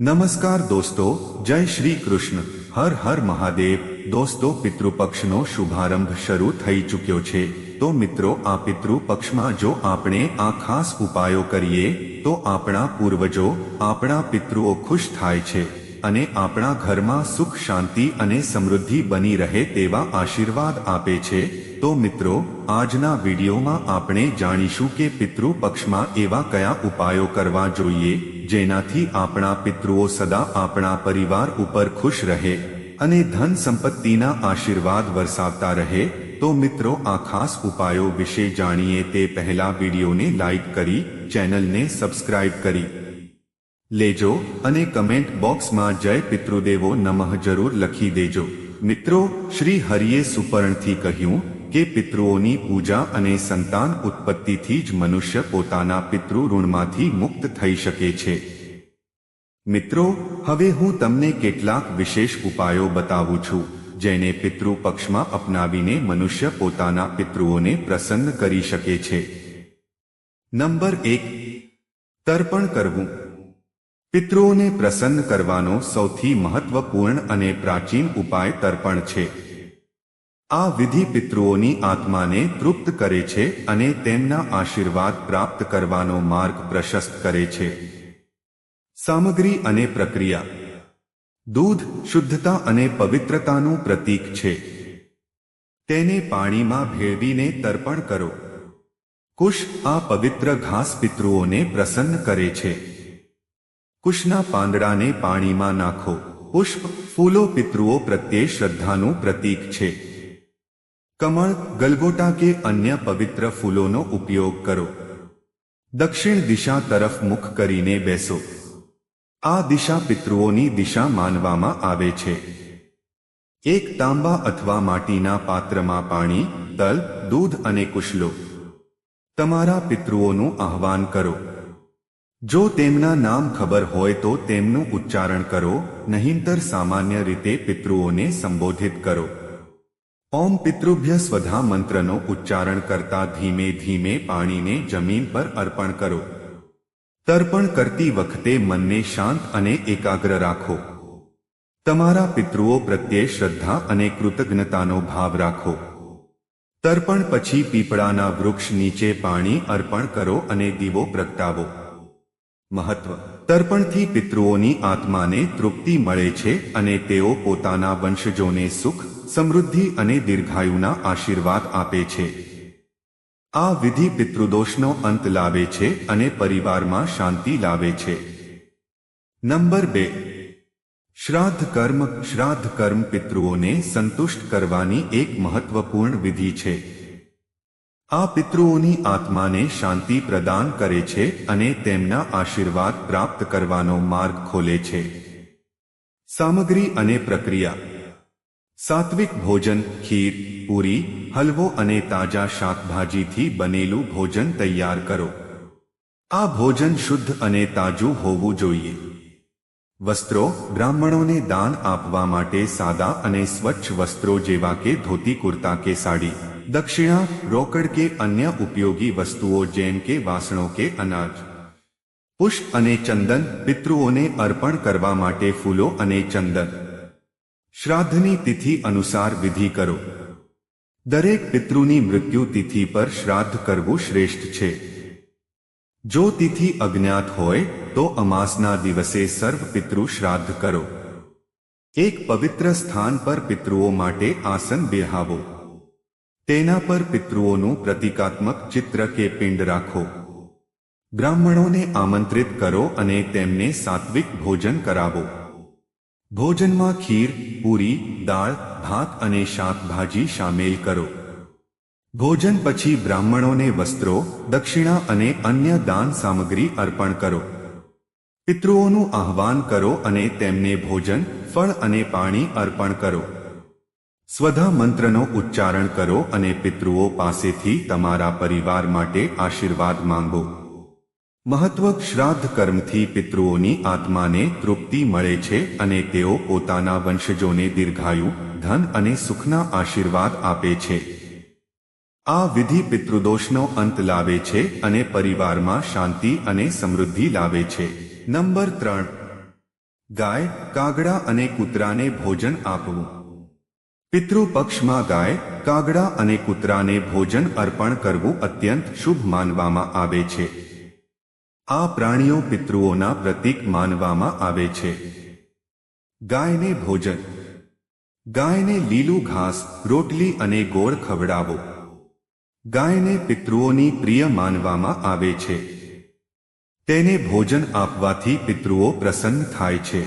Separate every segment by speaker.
Speaker 1: નમસ્કાર દોસ્તો, જય શ્રી કૃષ્ણ. હર હર મહાદેવ. દોસ્તો, પિતૃપક્ષનો શુભારંભ શરૂ થઈ ચૂક્યો છે. તો મિત્રો, આ પિતૃપક્ષમાં જો આપણે આ ખાસ ઉપાયો કરીએ, તો આપણા પૂર્વજો, આપણા પિતૃઓ ખુશ થાય છે અને આપણા ઘરમાં સુખ, શાંતિ અને સમૃદ્ધિ બની રહે તેવા આશીર્વાદ આપે છે. તો મિત્રો, આજના વિડીયોમાં આપણે જાણીશું કે પિતૃપક્ષમાં એવા કયા ઉપાયો કરવા જોઈએ. જેનાથી આપણા પિતૃઓ સદા આપણા પરિવાર ઉપર ખુશ રહે અને ધન સંપત્તિના આશીર્વાદ વરસાવતા રહે, તો મિત્રો આ ખાસ ઉપાયો વિશે જાણીએ તે પહેલા વિડીયોને લાઇક કરી, ચેનલને સબસ્ક્રાઇબ કરી. લેજો અને કમેન્ટ બોક્સમાં જય પિતૃદેવો નમઃ જરૂર લખી દેજો. મિત્રો, શ્રી હરિએ સુપર્ણથી કહ્યું કે પિતૃઓની પૂજા અને સંતાન ઉત્પત્તિથી જ મનુષ્ય પોતાના પિતૃ ઋણમાંથી મુક્ત થઈ શકે છે. મિત્રો, હવે હું તમને કેટલાક વિશેષ ઉપાયો બતાવું છું, જેને પિતૃ પક્ષમાં અપનાવીને મનુષ્ય પોતાના પિતૃઓને પ્રસન્ન કરી શકે છે. નંબર એક, તર્પણ કરવું. પિતૃઓને પ્રસન્ન કરવાનો સૌથી મહત્વપૂર્ણ અને પ્રાચીન ઉપાય તર્પણ છે. આ વિધિ પિતૃઓની આત્માને તૃપ્ત કરે છે અને તેમના આશીર્વાદ પ્રાપ્ત કરવાનો માર્ગ પ્રશસ્ત કરે છે. સામગ્રી અને પ્રક્રિયા. દૂધ, શુદ્ધતા અને પવિત્રતાનું પ્રતીક છે. તેને પાણીમાં ભેળવીને તર્પણ કરો. કુશ આ પવિત્ર ઘાસ પિતૃઓને પ્રસન્ન કરે છે. કુશના પાંદડાને પાણીમાં નાખો. પુષ્પ ફૂલો પિતૃઓ પ્રત્યે શ્રદ્ધાનું પ્રતીક છે. કમળ ગલગોટા કે અન્ય પવિત્ર ફૂલોનો ઉપયોગ કરો. દક્ષિણ દિશા તરફ મુખ કરીને બેસો. આ દિશા પિતૃઓની દિશા માનવામાં આવે છે. એક તાંબા અથવા માટીના પાત્રમાં પાણી, તલ, દૂધ અને કુશલો. તમારા પિતૃઓનું આહ્વાન કરો. જો તેમના નામ ખબર હોય તો તેમનું ઉચ્ચારણ કરો, નહીંતર સામાન્ય રીતે પિતૃઓને સંબોધિત કરો. ઓમ પિતૃભ્ય સ્વધા મંત્રનો ઉચ્ચારણ કરતા ધીમે ધીમે પાણીને જમીન પર અર્પણ કરો. તર્પણ કરતી વખતે મનને શાંત અને એકાગ્ર રાખો. તમારા પિતૃઓ પ્રત્યે શ્રદ્ધા અને કૃતજ્ઞતાનો ભાવ રાખો. તર્પણ પછી પીપળાના વૃક્ષ નીચે પાણી અર્પણ કરો અને દીવો પ્રગટાવો. મહત્વ. તર્પણથી પિતૃઓની આત્માને તૃપ્તિ મળે છે અને તેઓ પોતાના વંશજોને સુખ સમૃદ્ધિ અને દીર્ઘાયુના આશીર્વાદ આપે છે. આ વિધિ પિતૃદોષનો અંત લાવે છે અને પરિવારમાં શાંતિ લાવે છે. નંબર બે. શ્રાદ્ધ કર્મ શ્રાદ્ધ કર્મ પિતૃઓને સંતુષ્ટ કરવાની એક મહત્વપૂર્ણ વિધિ છે. આ પિતૃઓની આત્માને શાંતિ પ્રદાન કરે છે અને તેમના આશીર્વાદ પ્રાપ્ત કરવાનો માર્ગ ખોલે છે. સામગ્રી અને પ્રક્રિયા. સાત્વિક ભોજન ખીર પૂરી હલવો અને તાજા શાકભાજીથી બનેલું ભોજન તૈયાર કરો આ ભોજન શુદ્ધ અને તાજું હોવું જોઈએ વસ્ત્રો બ્રાહ્મણોને દાન આપવા માટે સાદા અને સ્વચ્છ વસ્ત્રો જેવા કે ધોતી કુર્તા કે સાડી દક્ષિણા રોકડ કે અન્ય ઉપયોગી વસ્તુઓ જેમ કે વાસણો કે અનાજ પુષ્પ અને ચંદન પિતૃઓને અર્પણ કરવા માટે ફૂલો અને ચંદન શ્રાદ્ધની તિથિ અનુસાર વિધિ કરો. દરેક પિતૃની મૃત્યુ તિથિ પર શ્રાદ્ધ કરવું શ્રેષ્ઠ છે. જો તિથિ અજ્ઞાત હોય, તો અમાસના દિવસે સર્વ પિતૃ શ્રાદ્ધ કરો. એક પવિત્ર સ્થાન પર પિતૃઓ માટે આસન બેહાવો તેના પર પિતૃઓનું પ્રતિકાત્મક ચિત્ર કે પિંડ રાખો. બ્રાહ્મણોને આમંત્રિત કરો અને તેમને સાત્વિક ભોજન કરાવો. ભોજનમાં ખીર, પૂરી, દાળ, ભાત અને શાકભાજી સામેલ કરો. ભોજન પછી બ્રાહ્મણોને વસ્ત્રો, દક્ષિણા અને અન્ય દાન સામગ્રી અર્પણ કરો. પિતૃઓનું આહ્વાન કરો અને તેમને ભોજન, ફળ અને પાણી અર્પણ કરો. સ્વધા મંત્રનો ઉચ્ચારણ કરો અને પિતૃઓ પાસેથી તમારા પરિવાર માટે આશીર્વાદ માંગો. મહત્વ શ્રાદ્ધ કર્મથી પિતૃઓની આત્માને તૃપ્તિ મળે છે અને તેઓ પોતાના વંશજોને દીર્ઘાયુ, ધન અને સુખના આશીર્વાદ આપે છે. આ વિધિ પિતૃદોષનો અંત લાવે છે અને પરિવારમાં શાંતિ અને સમૃદ્ધિ લાવે છે. નંબર ત્રણ. ગાય, કાગડા અને કૂતરાને ભોજન આપવું. પિતૃ પક્ષમાં ગાય, કાગડા અને કૂતરાને ભોજન અર્પણ કરવું અત્યંત શુભ માનવામાં આવે છે. આ પ્રાણીઓ પિતૃઓના પ્રતીક માનવામાં આવે છે. ગાયને ભોજન. ગાયને લીલું ઘાસ, રોટલી અને ગોળ ખવડાવો. ગાયને પિતૃઓની પ્રિય માનવામાં આવે છે. તેને ભોજન આપવાથી પિતૃઓ પ્રસન્ન થાય છે.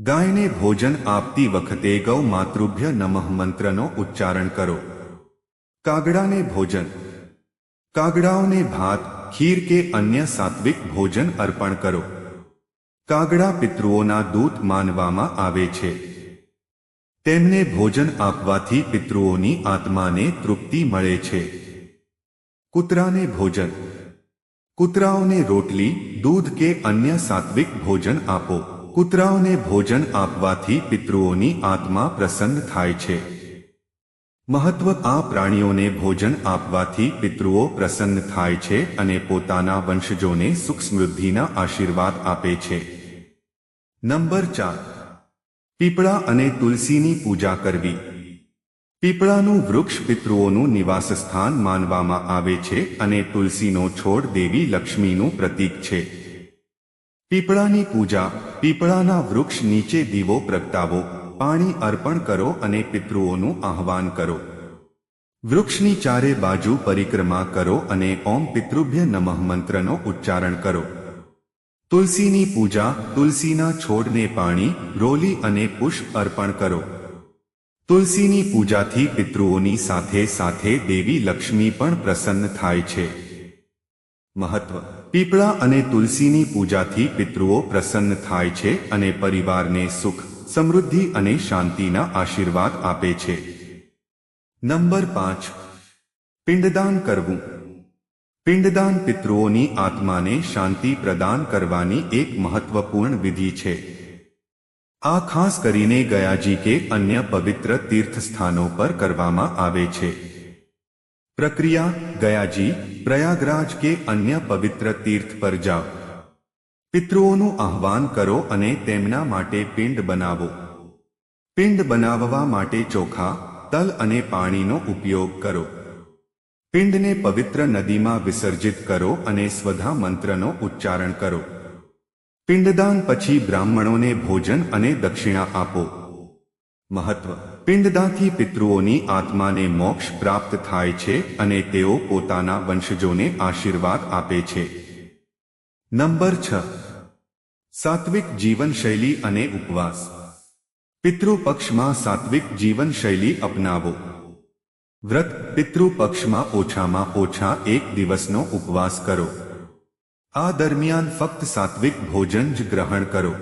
Speaker 1: ગાયને ભોજન આપતી વખતે ગૌ માતૃભ્ય નમઃ મંત્રનો ઉચ્ચારણ કરો. કાગડાને ભોજન. કાગડાઓને ભાત ખીર કે અન્ય સાત્વિક ભોજન અર્પણ કરો. કાગડા પિતૃઓના દૂત માનવામાં આવે છે. તેમને ભોજન આપવાથી પિતૃઓની આત્માને તૃપ્તિ મળે છે. કૂતરાને ભોજન. કૂતરાઓને રોટલી, દૂધ કે અન્ય સાત્વિક ભોજન આપો. કૂતરાઓને ભોજન આપવાથી પિતૃઓની આત્મા પ્રસન્ન થાય છે. મહત્વ આ પ્રાણીઓને ભોજન આપવાથી પિતૃઓ પ્રસન્ન થાય છે અને પોતાના વંશજોને સુખ સમૃદ્ધિના આશીર્વાદ આપે છે. નંબર ચાર. પીપળા અને તુલસીની પૂજા કરવી. પીપળાનું વૃક્ષ પિતૃઓનું નિવાસસ્થાન માનવામાં આવે છે અને તુલસીનો છોડ દેવી લક્ષ્મીનું પ્રતીક છે. પીપળાની પૂજા. પીપળાના વૃક્ષ નીચે દીવો પ્રગટાવો. પાણી અર્પણ કરો અને પિતૃઓનું આહ્વાન કરો. વૃક્ષની ચારે બાજુ પરિક્રમા કરો અને ઓમ પિતૃભ્ય નમઃ મંત્રનો ઉચ્ચારણ કરો. તુલસીની પૂજા, તુલસીના છોડને પાણી, રોલી અને પુષ્પ અર્પણ કરો. તુલસીની પૂજાથી પિતૃઓની સાથે સાથે દેવી લક્ષ્મી પણ પ્રસન્ન થાય છે. મહત્વ. પીપળા અને તુલસીની પૂજાથી પિતૃઓ પ્રસન્ન થાય છે અને પરિવારને સુખ સમૃદ્ધિ અને શાંતિના આશીર્વાદ આપે છે. નંબર પાંચ. પિંડદાન કરવું. પિંડદાન પિતૃઓની આત્માને શાંતિ પ્રદાન કરવાની એક મહત્વપૂર્ણ વિધિ છે. આ ખાસ કરીને ગયાજી કે અન્ય પવિત્ર તીર્થ સ્થાનો પર કરવામાં આવે છે. પ્રક્રિયા, ગયાજી, પ્રયાગરાજ કે અન્ય પવિત્ર તીર્થ પર જાઓ. પિતૃઓનું આહવાન કરો અને તેમના માટે પિંડ બનાવો. પિંડ બનાવવા માટે ચોખા, તલ અને પાણીનો ઉપયોગ કરો. પિંડને પવિત્ર નદીમાં વિસર્જિત કરો અને સ્વધા મંત્રનો ઉચ્ચારણ કરો. પિંડદાન પછી બ્રાહ્મણોને ભોજન અને દક્ષિણા આપો. મહત્વ. પિંડદાનથી પિતૃઓની આત્માને મોક્ષ પ્રાપ્ત થાય છે અને તેઓ પોતાના વંશજોને આશીર્વાદ આપે છે. નંબર છ. સાત્વિક જીવનશૈલી અને ઉપવાસ. પિતૃપક્ષમાં સાત્વિક જીવનશૈલી અપનાવો. વ્રત પિતૃપક્ષમાં ઓછામાં ઓછા એક દિવસનો ઉપવાસ કરો. આ દરમિયાન ફક્ત સાત્વિક ભોજન જ ગ્રહણ કરો.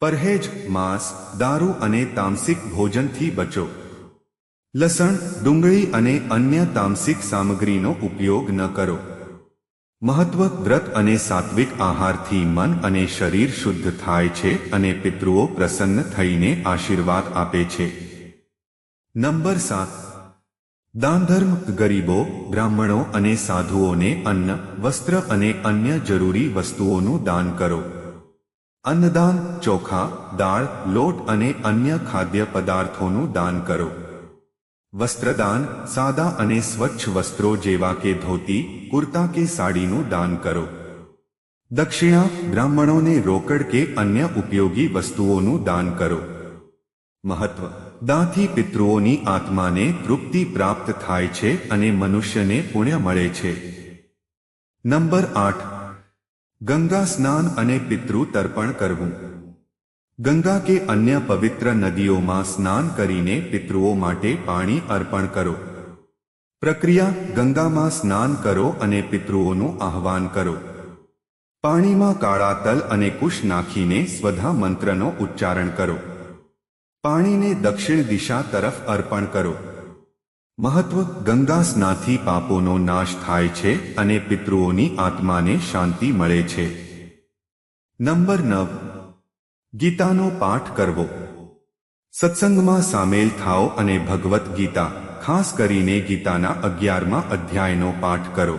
Speaker 1: પરહેજ, માંસ, દારૂ અને તામસિક ભોજનથી બચો. લસણ, ડુંગળી અને અન્ય તામસિક સામગ્રીનો ઉપયોગ ન કરો. મહત્વ વ્રત અને સાત્વિક આહારથી મન અને શરીર શુદ્ધ થાય છે અને પિતૃઓ પ્રસન્ન થઈને આશીર્વાદ આપે છે. નંબર સાત. દાનધર્મ ગરીબો, બ્રાહ્મણો અને સાધુઓને અન્ન, વસ્ત્ર અને અન્ય જરૂરી વસ્તુઓનું દાન કરો. અન્નદાન, ચોખા, દાળ, લોટ અને અન્ય ખાદ્ય પદાર્થોનું દાન કરો. વસ્ત્રદાન, સાદા અને સ્વચ્છ વસ્ત્રો જેવા કે ધોતી, કુર્તા કે સાડીનું દાન કરો. દક્ષિણા, બ્રાહ્મણોને રોકડ કે અન્ય ઉપયોગી વસ્તુઓનું દાન કરો. મહત્વ દાંથી પિતૃઓની આત્માને તૃપ્તિ પ્રાપ્ત થાય છે અને મનુષ્યને પુણ્ય મળે છે. નંબર આઠ, ગંગા સ્નાન અને પિતૃ તર્પણ કરવું. ગંગા કે અન્ય પવિત્ર નદીઓમાં સ્નાન કરીને પિતૃઓ માટે પાણી અર્પણ કરો. પ્રક્રિયા, ગંગામાં સ્નાન કરો અને પિતૃઓનું આહ્વાન કરો. પાણીમાં કાળા તલ અને કુશ નાખીને સ્વધા મંત્રનો ઉચ્ચારણ કરો. પાણીને દક્ષિણ દિશા તરફ અર્પણ કરો. મહત્વ, ગંગા સ્નાથી પાપોનો નાશ થાય છે અને પિતૃઓની આત્માને શાંતિ મળે છે. નંબર નવ ગીતાનો પાઠ કરવો. સત્સંગમાં સામેલ થાઓ અને ભગવદ્ ગીતા, ખાસ કરીને ગીતાના અગિયારમાં અધ્યાયનો પાઠ કરો.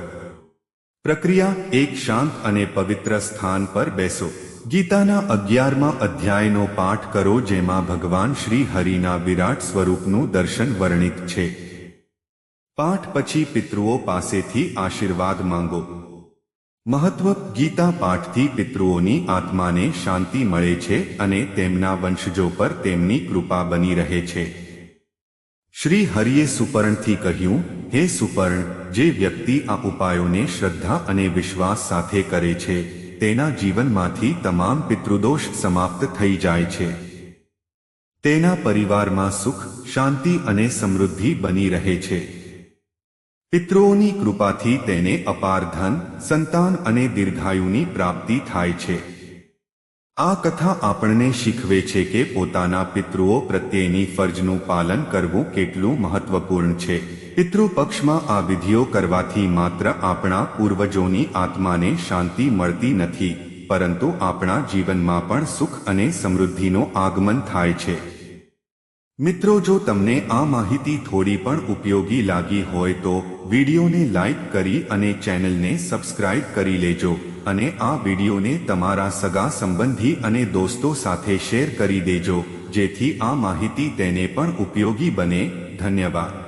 Speaker 1: પ્રક્રિયા, એક શાંત અને પવિત્ર સ્થાન પર બેસો. ગીતાના અગિયારમાં અધ્યાયનો પાઠ કરો જેમાં ભગવાન શ્રી હરિના વિરાટ સ્વરૂપનું દર્શન વર્ણિત છે. પાઠ પછી પિતૃઓ પાસેથી આશીર્વાદ માંગો. મહત્વ ગીતા પાઠથી પિતૃઓની આત્માને શાંતિ મળે છે અને તેમના વંશજો પર તેમની કૃપા બની રહે છે. શ્રી હરિએ સુપર્ણથી કહ્યું, હે સુપર્ણ, જે વ્યક્તિ આ ઉપાયોને શ્રદ્ધા અને વિશ્વાસ સાથે કરે છે, તેના જીવનમાંથી તમામ પિતૃદોષ સમાપ્ત થઈ જાય છે. તેના પરિવારમાં સુખ, શાંતિ અને સમૃદ્ધિ બની રહે છે. પિતૃઓની કૃપાથી તેને અપાર ધન, સંતાન અને દીર્ઘાયુની પ્રાપ્તિ થાય છે. આ કથા આપણને શીખવે છે કે પોતાના પિતૃઓ પ્રત્યેની ફરજનું પાલન કરવું કેટલું મહત્વપૂર્ણ છે. પિતૃપક્ષમાં આ વિધિઓ કરવાથી માત્ર આપણા પૂર્વજોની આત્માને શાંતિ મળતી નથી, પરંતુ આપણા જીવનમાં પણ સુખ અને સમૃદ્ધિનો આગમન થાય છે. મિત્રો, જો તમને આ માહિતી થોડી પણ ઉપયોગી લાગી હોય તો વિડીયોને લાઈક કરી અને ચેનલને સબસ્ક્રાઇબ કરી લેજો અને આ વિડીયોને તમારા સગા સંબંધી અને દોસ્તો સાથે શેર કરી દેજો જેથી આ માહિતી તેને પણ ઉપયોગી બને. ધન્યવાદ.